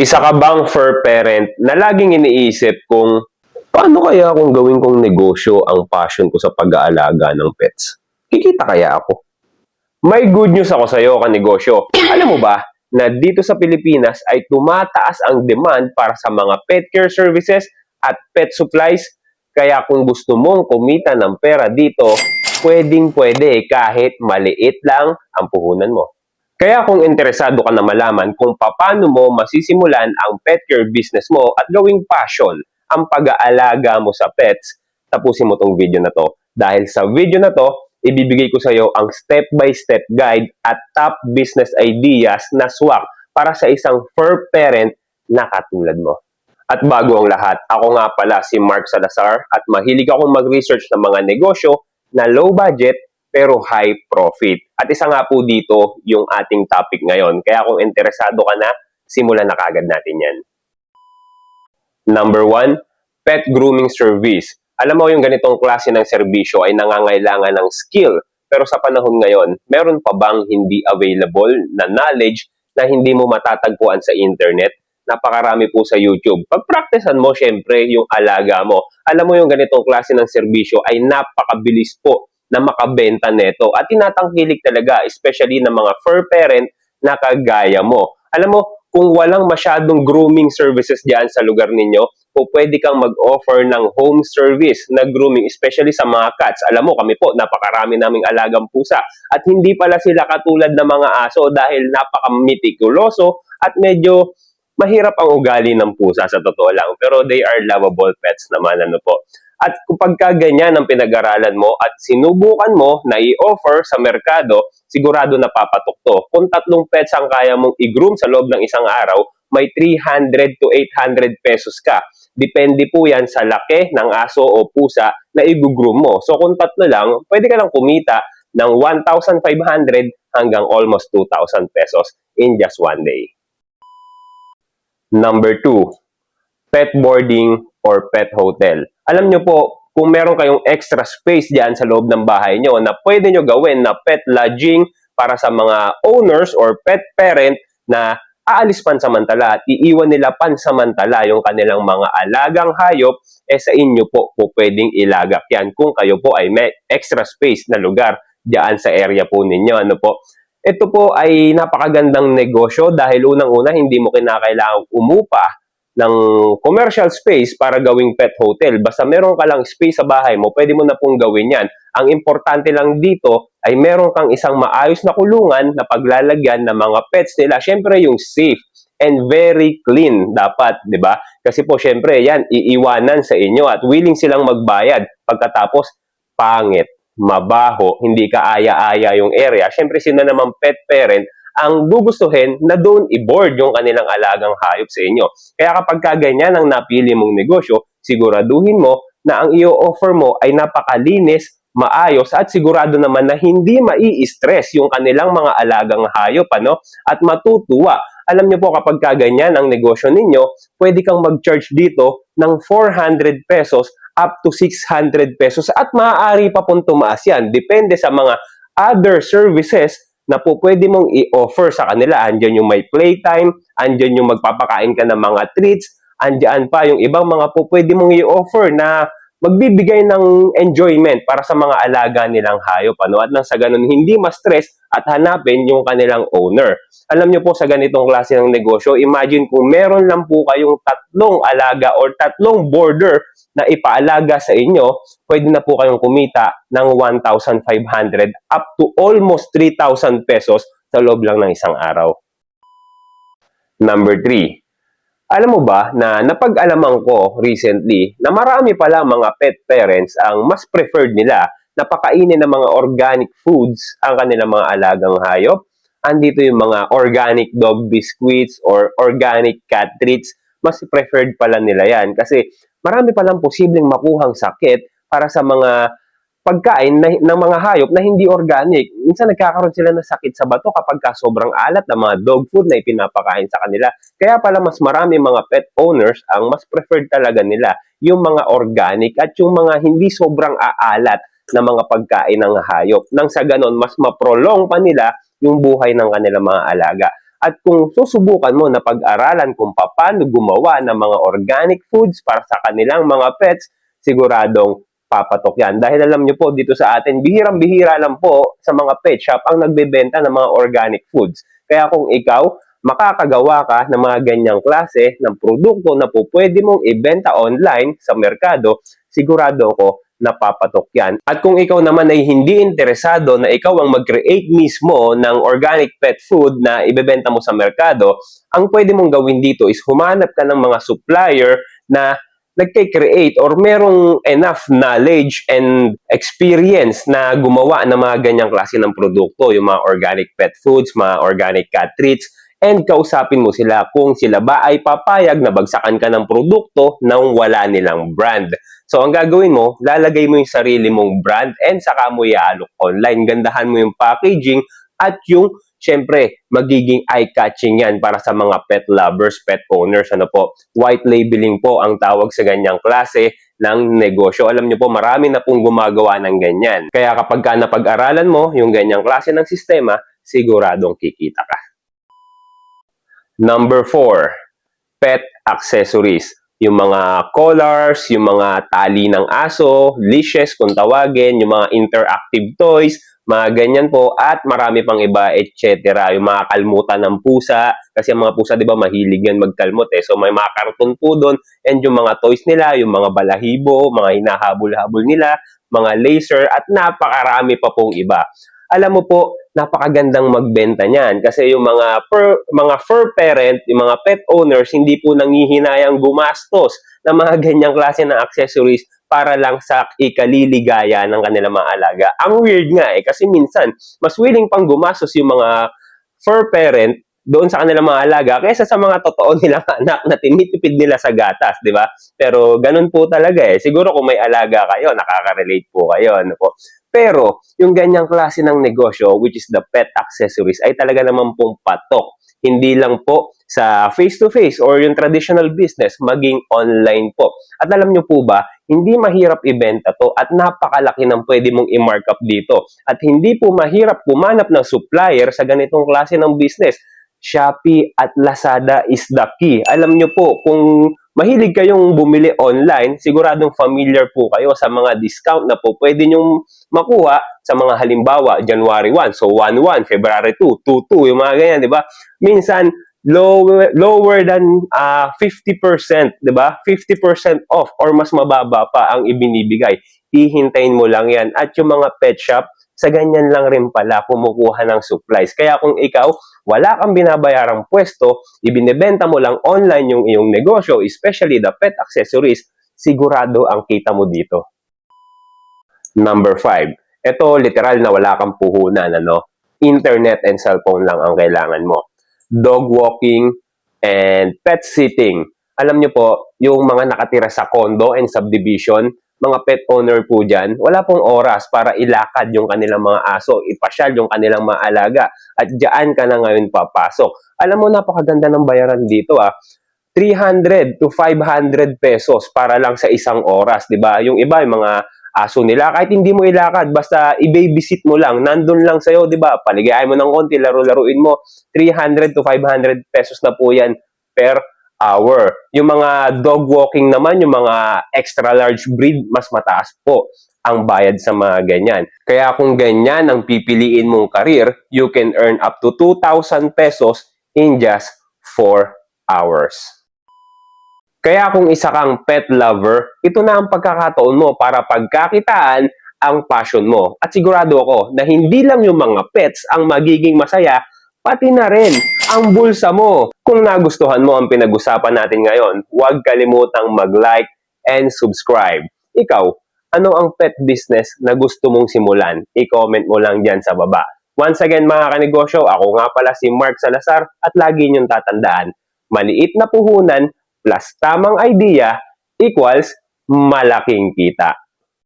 Isa ka bang fur parent na laging iniisip kung paano kaya kung gawin kong negosyo ang passion ko sa pag-aalaga ng pets? Kikita kaya ako? May good news ako sa iyo, kanegosyo. Alam mo ba na dito sa Pilipinas ay tumataas ang demand para sa mga pet care services at pet supplies? Kaya kung gusto mong kumita ng pera dito, pwedeng pwede kahit maliit lang ang puhunan mo. Kaya kung interesado ka na malaman kung paano mo masisimulan ang pet care business mo at gawing passion ang pag-aalaga mo sa pets, tapusin mo tong video na to. Dahil sa video na to, ibibigay ko sa iyo ang step-by-step guide at top business ideas na swak para sa isang fur parent na katulad mo. At bago ang lahat, ako nga pala si Mark Salazar at mahilig akong mag-research ng mga negosyo na low budget pero high profit. At isa nga po dito yung ating topic ngayon. Kaya kung interesado ka na, simulan na kagad natin yan. Number one, pet grooming service. Alam mo yung ganitong klase ng serbisyo ay nangangailangan ng skill. Pero sa panahon ngayon, meron pa bang hindi available na knowledge na hindi mo matatagpuan sa internet? Napakarami po sa YouTube. Pag-practicean mo, syempre, yung alaga mo. Alam mo yung ganitong klase ng serbisyo ay napakabilis po na makabenta neto at tinatangkilik talaga especially ng mga fur parent na kagaya mo. Alam mo, kung walang masyadong grooming services diyan sa lugar ninyo, o pwede kang mag-offer ng home service na grooming, especially sa mga cats. Alam mo, kami po, napakarami naming alagang pusa. At hindi pala sila katulad ng mga aso dahil napaka-meticuloso at medyo mahirap ang ugali ng pusa sa totoo lang. Pero they are lovable pets naman, ano po. At kapag ka ganyan ang pinag-aralan mo at sinubukan mo na i-offer sa merkado, sigurado na papatok to. Kung tatlong pets ang kaya mong i-groom sa loob ng isang araw, may 300 to 800 pesos ka. Depende po yan sa laki ng aso o pusa na i-groom mo. So kung tatlo lang, pwede ka lang kumita ng 1,500 hanggang almost 2,000 pesos in just one day. Number two, pet boarding or pet hotel. Alam nyo po, kung meron kayong extra space dyan sa loob ng bahay nyo na pwede nyo gawin na pet lodging para sa mga owners or pet parent na aalis pansamantala at iiwan nila pansamantala yung kanilang mga alagang hayop, eh sa inyo po po pwedeng ilagak yan kung kayo po ay may extra space na lugar diyan sa area po ninyo. Ano po? Ito po ay napakagandang negosyo dahil unang-una hindi mo kinakailangang umupa ng commercial space para gawing pet hotel. Basta meron ka lang space sa bahay mo, pwede mo na pong gawin yan. Ang importante lang dito ay meron kang isang maayos na kulungan na paglalagyan ng mga pets nila. Siyempre yung safe and very clean dapat, 'di ba? Kasi po syempre 'yan iiwanan sa inyo at willing silang magbayad pagkatapos pangit, mabaho, hindi kaaya-aya yung area. Syempre sino naman pet parent ang gugustuhin na doon i-board yung kanilang alagang hayop sa inyo. Kaya kapag kaganyan ang napili mong negosyo, siguraduhin mo na ang i-offer mo ay napakalinis, maayos at sigurado naman na hindi mai-stress yung kanilang mga alagang hayop ano at matutuwa. Alam niyo po kapag kaganyan ang negosyo ninyo, pwede kang mag-charge dito ng 400 pesos up to 600 pesos at maaari pa pong tumaas yan. Depende sa mga other services na po pwede mong i-offer sa kanila. Andyan yung may playtime, andyan yung magpapakain ka ng mga treats, andyan pa yung ibang mga po pwede mong i-offer na magbibigay ng enjoyment para sa mga alaga nilang hayop. Ano? At nang sa ganun, hindi ma-stress at hanapin yung kanilang owner. Alam niyo po sa ganitong klase ng negosyo, imagine kung meron lang po kayong tatlong alaga or tatlong border na ipaalaga sa inyo, pwede na po kayong kumita ng 1,500 up to almost 3,000 pesos sa loob lang ng isang araw. Number 3, alam mo ba na napag-alaman ko recently na marami pala mga pet parents ang mas preferred nila na pakainin ng mga organic foods ang kanilang mga alagang hayop. Andito yung mga organic dog biscuits or organic cat treats. Mas preferred pala nila yan kasi marami palang posibleng makuhang sakit para sa mga pagkain na, ng mga hayop na hindi organic. Minsan nagkakaroon sila ng sakit sa bato kapag ka sobrang alat ng mga dog food na ipinapakain sa kanila. Kaya pala mas marami mga pet owners ang mas preferred talaga nila yung mga organic at yung mga hindi sobrang aalat na mga pagkain ng hayop. Nang sa ganon, mas maprolong pa nila yung buhay ng kanilang mga alaga. At kung susubukan mo na pag-aralan kung paano gumawa ng mga organic foods para sa kanilang mga pets, siguradong papatok yan. Dahil alam nyo po, dito sa atin, bihirang-bihira lang po sa mga pet shop ang nagbebenta ng mga organic foods. Kaya kung ikaw, makakagawa ka ng mga ganyang klase ng produkto na po pwede mong ibenta online sa merkado, sigurado ko napapatok yan. At kung ikaw naman ay hindi interesado na ikaw ang mag-create mismo ng organic pet food na ibebenta mo sa merkado, ang pwede mong gawin dito is humanap ka ng mga supplier na nagke-create or merong enough knowledge and experience na gumawa ng mga ganyang klase ng produkto, yung mga organic pet foods, mga organic cat treats, and kausapin mo sila kung sila ba ay papayag na bagsakan ka ng produkto nang wala nilang brand. So, ang gagawin mo, lalagay mo yung sarili mong brand and saka mo iaalok online. Gandahan mo yung packaging at yung, syempre, magiging eye-catching yan para sa mga pet lovers, pet owners. Ano po, white labeling po ang tawag sa ganyang klase ng negosyo. Alam nyo po, marami na pong gumagawa ng ganyan. Kaya kapag ka napag-aralan mo yung ganyang klase ng sistema, siguradong kikita ka. Number four, pet accessories. Yung mga collars, yung mga tali ng aso, leashes kung tawagin, yung mga interactive toys, mga ganyan po, at marami pang iba, etc. Yung mga kalmutan ng pusa, kasi ang mga pusa, di ba, mahilig yan magkalmot eh. So, may mga karton po doon, and yung mga toys nila, yung mga balahibo, mga hinahabol-habol nila, mga laser, at napakarami pa pong iba alam mo po, napakagandang magbenta niyan kasi yung mga per, mga fur parent, yung mga pet owners hindi po nangihinayang gumastos ng mga ganyang klase ng accessories para lang sa ikaliligaya ng kanilang mga alaga. Ang weird nga eh kasi minsan mas willing pang gumastos yung mga fur parent doon sa kanilang mga alaga kaysa sa mga totoo nilang anak na tinitipid nila sa gatas, di ba? Pero ganun po talaga eh. Siguro kung may alaga kayo, nakaka-relate po kayo. Ano po? Pero, yung ganyang klase ng negosyo, which is the pet accessories, ay talaga naman pong patok. Hindi lang po sa face-to-face or yung traditional business, maging online po. At alam nyo po ba, hindi mahirap ibenta to at napakalaki ng pwede mong i-markup dito. At hindi po mahirap kumanap ng supplier sa ganitong klase ng business. Shopee at Lazada is the key. Alam nyo po, kung mahilig kayong bumili online, siguradong familiar po kayo sa mga discount na po pwede nyong makuha sa mga halimbawa, January 1, so 1-1, February 2, 2-2, yung mga ganyan, di ba? Minsan, lower, lower than uh, 50%, di ba? 50% off or mas mababa pa ang ibinibigay. Hihintayin mo lang yan. At yung mga pet shop, sa ganyan lang rin pala kumukuha ng supplies. Kaya kung ikaw, wala kang binabayarang pwesto, ibinebenta mo lang online yung iyong negosyo, especially the pet accessories, sigurado ang kita mo dito. Number 5. Ito, literal na wala kang puhunan, ano? Internet and cellphone lang ang kailangan mo. Dog walking and pet sitting. Alam nyo po, yung mga nakatira sa condo and subdivision, mga pet owner po dyan, wala pong oras para ilakad yung kanilang mga aso, ipasyal yung kanilang mga alaga, at dyan ka na ngayon papasok. Alam mo, napakaganda ng bayaran dito ah. 300 to 500 pesos para lang sa isang oras, 'di ba? Yung iba yung mga aso nila kahit hindi mo ilakad basta i-babysit mo lang, nandun lang sa iyo, 'di ba? Paligayahin mo ng konti, laro-laruin mo. 300 to 500 pesos na po 'yan per hour. Yung mga dog walking naman, yung mga extra large breed, mas mataas po ang bayad sa mga ganyan. Kaya kung ganyan ang pipiliin mong karir, you can earn up to 2,000 pesos in just 4 hours. Kaya kung isa kang pet lover, ito na ang pagkakataon mo para pagkakitaan ang passion mo. At sigurado ako na hindi lang yung mga pets ang magiging masaya, pati na rin ang bulsa mo. Kung nagustuhan mo ang pinag-usapan natin ngayon, huwag kalimutang mag-like and subscribe. Ikaw, ano ang pet business na gusto mong simulan? I-comment mo lang dyan sa baba. Once again mga kanegosyo, ako nga pala si Mark Salazar at lagi niyong tatandaan, maliit na puhunan plus tamang idea equals malaking kita.